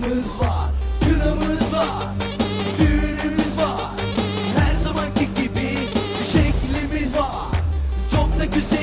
Kınımız var, kınımız var Düğünümüz var. Her zamanki gibi şeklimiz var. Çok da güzel